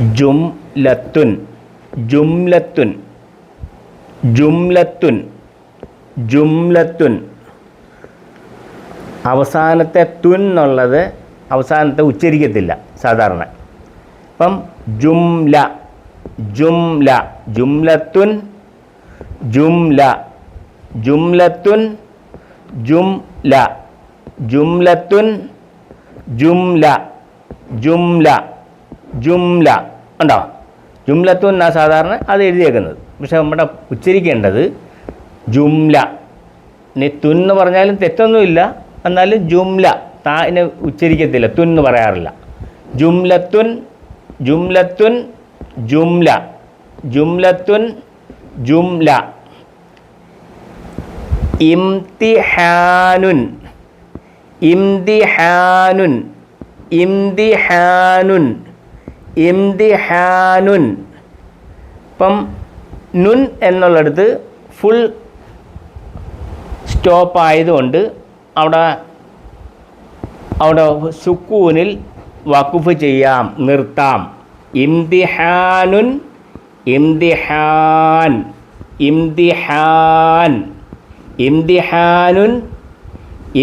ജുംലത്തുൻ ജുംലത്തുൻ ജുംലത്തുൻ ജുംലത്തുൻ. അവസാനത്തെ തുൻ എന്നുള്ളത് അവസാനത്തെ ഉച്ചരിക്കത്തില്ല സാധാരണ. അപ്പം ജുംല ജുംല ജുംലത്തുൻ ജുംല ജുംലത്തുൻ ജുംല ജുംലത്തുൻ ജുംല ജുംല. ജുംല. ഉണ്ടോ ജുംലത്തു എന്നാ സാധാരണ അത് എഴുതിയേക്കുന്നത്. പക്ഷേ നമ്മുടെ ഉച്ചരിക്കേണ്ടത് ജുംല. ഇനി തുന്ന് പറഞ്ഞാലും തെറ്റൊന്നുമില്ല. എന്നാലും ജുംല. താനെ ഉച്ചരിക്കത്തില്ല. തുന്ന് പറയാറില്ല. ജുംലത്തുൻ ജുംലത്തുൻ ജുംല. ജുംലത്തുൻ ജുംല. ഇംതിഹാനുൻ. ഇംതിഹാനുൻ. ഇംതിഹാനുൻ. ഇംതിഹാനുൻ. ഇപ്പം നുൻ എന്നുള്ളിടത്ത് ഫുൾ സ്റ്റോപ്പ് ആയതുകൊണ്ട് അവിടെ അവിടെ സുക്കൂനിൽ വഖഫ് ചെയ്യാം നിർത്താം. ഇംതിഹാനുൻ ഇംതിഹാൻ ഇംതിഹാൻ ഇംതിഹാനുൻ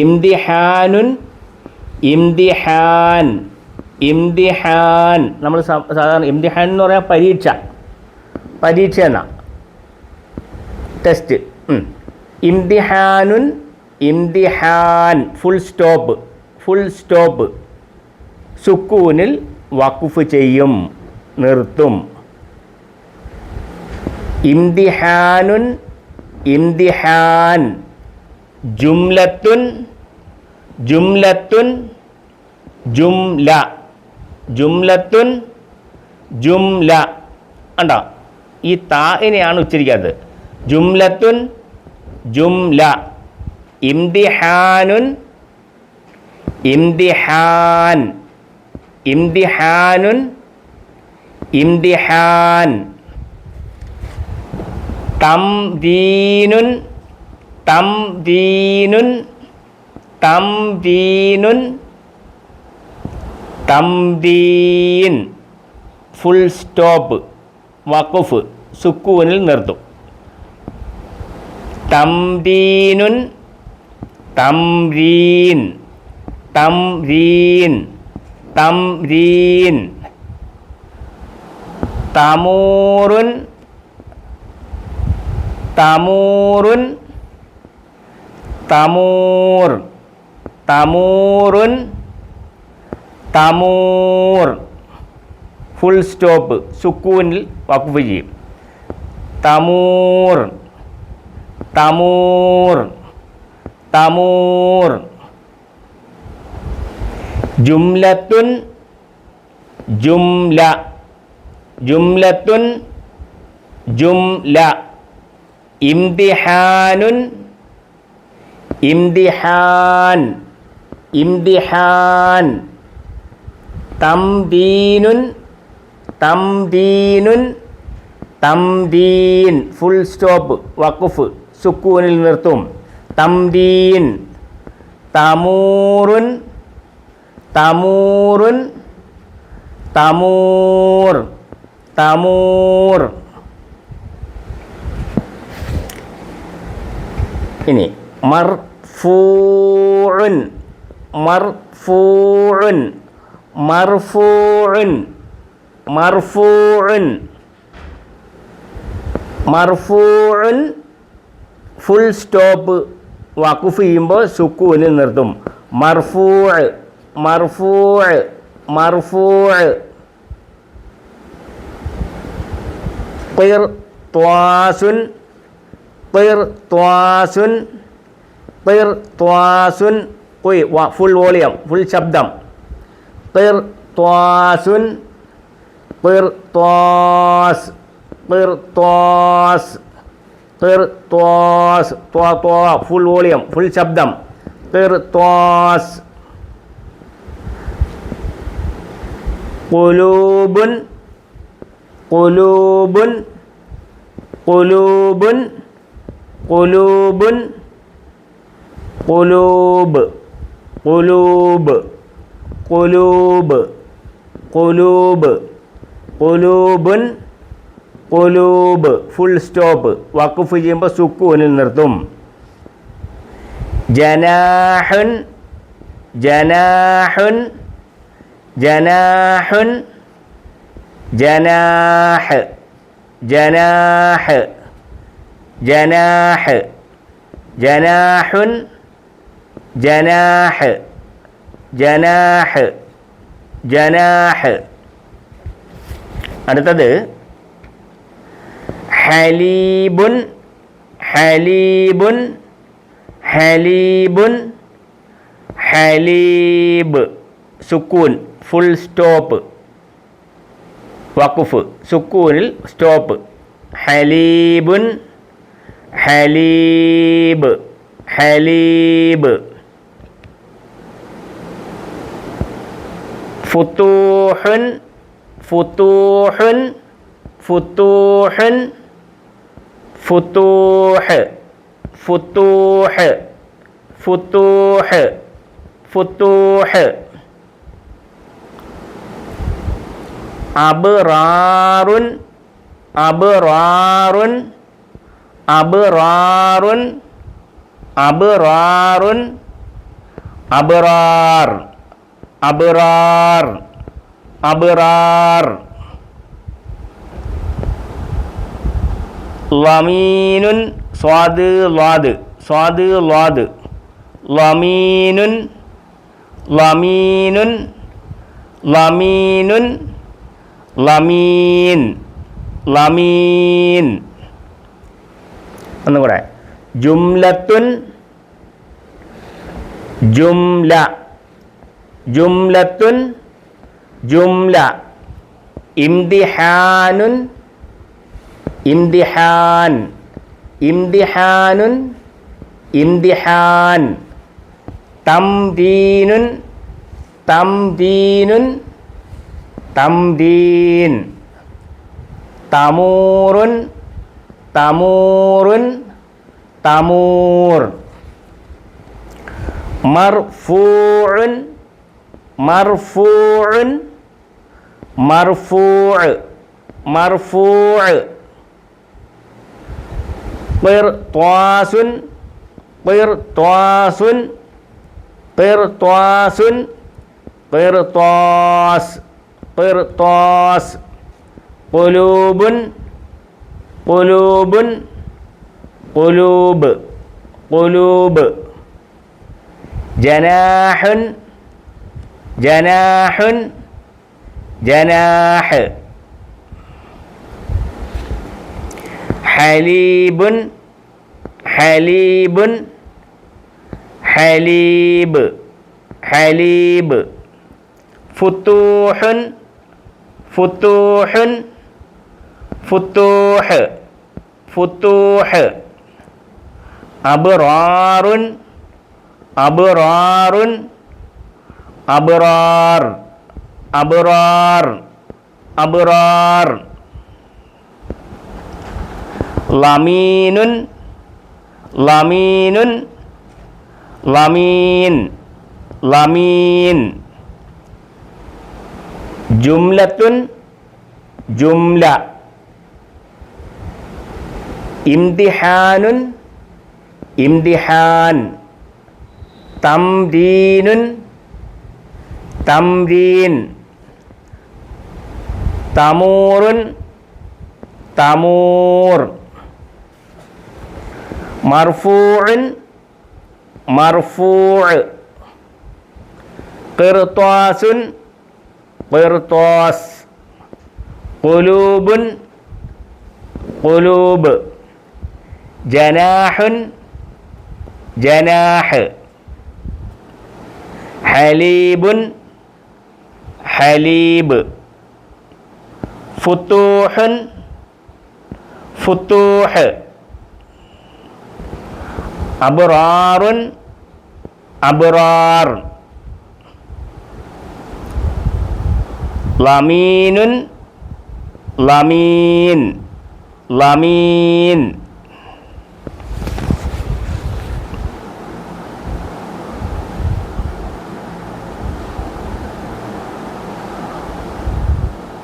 ഇംതിഹാനുൻ ഇംതിഹാൻ. ഇംതിഹാൻ. നമ്മൾ സാധാരണ ഇംതിഹാൻ എന്ന് പറയാൻ പരീക്ഷ. പരീക്ഷ എന്നാ? ടെസ്റ്റ്. ഇംതിഹാനുൻ ഇംതിഹാൻ. ഫുൾ സ്റ്റോപ്പ് ഫുൾ സ്റ്റോപ്പ് സുക്കൂനിൽ വഖഫ് ചെയ്യും. നിർത്തും. ഇംതിഹാനുൻ ഇംതിഹാൻ. ജുംലത്തുൻ ജുംലത്തുൻ ജുംല. ജുംലത്തുൻ ജുംല. ഉണ്ടോ ഈ താഇനെയാണ് ഉച്ചരിക്കാത്തത്. ജുംലത്തുൻ ജുംല. ഇംതിഹാനുൻ ഇംതിഹാൻ. ഇംതിഹാനുൻ ഇംതിഹാൻ. തംദീനുൻ തംദീനുൻ തംദീനുൻ തംദീൻ ഫുൾ സ്റ്റോപ്പ് വഖഫ്. സുക്കൂനിൽ നിർത്തും. തംദീനുൻ തംരീൻ. തംരീൻ. തംരീൻ. തമൂറുൻ. തമൂറുൻ. തമൂർ. തമൂറുൻ. തമൂർ. ഫുൾ സ്റ്റോപ്പ് സുക്കൂനിൽ വഖഫ് ചെയ്യും തമൂർ. തമൂർ. തമൂർ. ജുംലത്തുൻ ജുംല. ജുംലത്തുൻ ജുംല. ഇംതിഹാനുൻ ഇംതിഹാൻ. ഇംതിഹാൻ. തംദീനുൻ തംബീനുൻ തംബീൻ. ഫുൾ സ്റ്റോപ്പ് വഖഫ് സുക്കൂനിൽ നിർത്തും. തംബീൻ തമൂറുൻ തമൂറുൻ തമൂർ തമൂർ. ഇനി മർഫൂൻ മർഫൂഉൻ. മർഫൂഉൻ മർഫൂൻ മർഫൂൻ ഫുൾ സ്റ്റോപ്പ് വഖഫ് ചെയ്യുമ്പോൾ സുക്കൂനിൽ നിർത്തും. മർഫൂ മർഫൂ മർഫൂഅ് മർഫൂഅ് ഖിർത്വാസുൻ ഖിർത്വാസുൻ ഖിർത്വാസുൻ ഖുയ് വ- ഫുൾ വോളിയം ഫുൾ ശബ്ദം. ഖിർത്വാസുൻ ഖിർത്വാസ് ഖിർത്വാസ് ഖിർത്വാസ് ത്വാ ത്വാ ഫുൾ വോളിയം ഫുൾ ശബ്ദം. ഖിർത്വാസ് ഖുലൂബുൻ ഖുലൂബുൻ ഖുലൂബുൻ ഖുലൂബുൻ ഖുലൂബ് ഖുലൂബ് ഖുലൂബ് കൊലൂബ് കൊലൂബുൻ കൊലൂബ് ഫുൾ സ്റ്റോപ്പ് വക്കുഫ് ചെയ്യുമ്പോൾ സുക്കൂനിൽ നിർത്തും. ജനാഹുൻ ജനാഹുൻ ജനാഹുൻ ജനാഹ് ജനാഹ് ജനാഹ് ജനാഹുൻ ജനാഹ്. ജനാഹ്. ജനാഹ്. അടുത്തത് ഹലീബുൻ ഹലീബുൻ ഹലീബുൻ ഹലീബ്. സുക്കൂൻ ഫുൾ സ്റ്റോപ്പ്. വഖുഫ് സുക്കൂനിൽ സ്റ്റോപ്പ്. ഹലീബുൻ ഹലീബ് ഹലീബ്. ഫുത്തൂഹുൻ ഫുത്തൂഹുൻ ഫുത്തൂഹുൻ ഫുത്തൂഹ് ഫുത്തൂഹ് ഫുത്തൂഹ് ഫുത്തൂഹ് അബ്റാറുൻ അബ്റാറുൻ അബ്റാറുൻ അബ്റാറുൻ അബ്റാർ അബ്റാർ. അബ്റാർ. ലമീനുൻ സ്വാദ് ലാദ്. സ്വാദ് ലാദ്. ലമീനുൻ ലമീനുൻ ലമീനുൻ ലമീൻ ലമീൻ ഒന്നുകൂടെ. ജുംലത്തുൻ ജുംല. ജുംലത്തുൻ ജുംല ഇംതിഹാനുൻ ഇംതിഹാൻ ഇംതിഹാനുൻ ഇംതിഹാൻ തംദീനുൻ തംദീനുൻ തംദീൻ തമൂറുൻ തമൂറുൻ തമൂർ മർഫൂഉൻ മർഫൂഉൻ മർഫൂഉ മർഫൂഉ ഖിർത്വാസുൻ ഖിർത്വാസുൻ ഖിർത്വാസുൻ ഖിർത്വാസ് ഖിർത്വാസ് ഖുലൂബുൻ ഖുലൂബുൻ ഖുലൂബ് ഖുലൂബ് ജനാഹുൻ ജനാഹുൻ ജനാഹ്. ഹലീബുൻ ഹലീബുൻ ഹലീബ് ഹലീബ്. ഫുത്തൂഹുൻ ഫുത്തൂഹുൻ ഫുത്തൂഹ് ഫുത്തൂഹ്. അബ്റാറുൻ അബ്റാറുൻ അബ്റാർ അബ്റാർ അബ്റാർ. ലമീനുൻ ലമീനുൻ ലമീൻ ലമീൻ. ജുംലത്തുൻ ജുംല. ഇംതിഹാനുൻ ഇംതിഹാൻ. തംദീനുൻ തംദീൻ തമൂറുൻ. തമൂർ. മർഫൂഉൻ. മർഫൂഅ് ഖിർത്വാസുൻ ഖിർത്വാസ് ഖുലൂബുൻ. ഖുലൂബ്. ജനാഹുൻ. ജനാഹ്. ഹലീബുൻ. ഹലീബ് ഫുത്തൂഹുൻ ഫുത്തൂഹ് അബ്റാറുൻ അബ്റാർ ലമീനുൻ ലമീൻ ലമീൻ